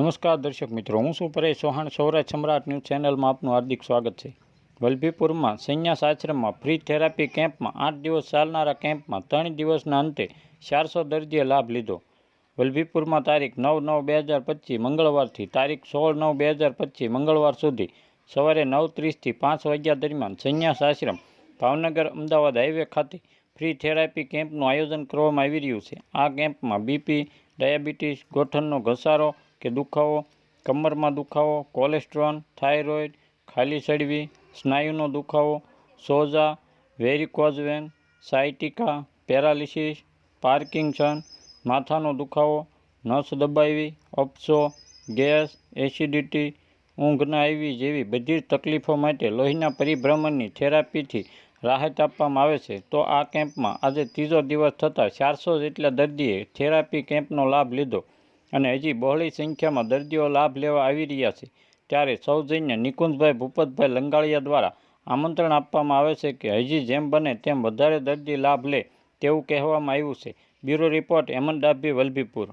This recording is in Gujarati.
નમસ્કાર દર્શક મિત્રો, હું છું પરેશ ચૌહાણ. સૌરાજ સમ્રાટ ન્યૂઝ ચેનલમાં આપનું હાર્દિક સ્વાગત છે. વલભીપુરમાં સંન્યાસ આશ્રમમાં ફ્રી થેરાપી કેમ્પમાં આઠ દિવસ ચાલનારા કેમ્પમાં ત્રણ દિવસના અંતે ચારસો દર્દીએ લાભ લીધો. વલભીપુરમાં તારીખ નવ નવ બે હજાર પચીસ મંગળવારથી તારીખ સોળ નવ બે હજાર પચીસ મંગળવાર સુધી સવારે નવ ત્રીસથી પાંચ વાગ્યા દરમિયાન સંન્યાસ આશ્રમ ભાવનગર અમદાવાદ હાઈવે ખાતે ફ્રી થેરાપી કેમ્પનું આયોજન કરવામાં આવી રહ્યું છે. આ કેમ્પમાં બીપી, ડાયાબિટીસ, ગોઠણનો ઘસારો કે દુખાવો, કમરમાં દુખાવો, કોલેસ્ટ્રોલ, થાઇરોઇડ, ખાલી ચડવી સ્નાયુનો દુખાવો, સોજા, varicose vein, sciatica, paralysis Parkinson માથાનો દુખાવો, નસ દબાવી, અપસો, ગેસ, એસિડિટી ઊંઘ ના આવી જેવી બધી જ તકલીફો માટે લોહીના પરિભ્રમણની થેરાપીથી રાહત આપવામાં આવે છે. તો આ કેમ્પમાં આજે ત્રીજો દિવસ થતાં ચારસો જેટલા દર્દીએ થેરાપી કેમ્પનો લાભ લીધો. અને હજી બહોળી સંખ્યામાં દર્દીઓ લાભ લેવા આવી રહ્યા છે. ત્યારે સૌજન્ય નિકુંજભાઈ ભૂપતભાઈ લંગાળિયા દ્વારા આમંત્રણ આપવામાં આવે છે કે હજી જેમ બને તેમ વધારે દર્દી લાભ લે તેવું કહેવામાં આવ્યું છે. Bureau report, Hemant Dabhi, Vallabhipur.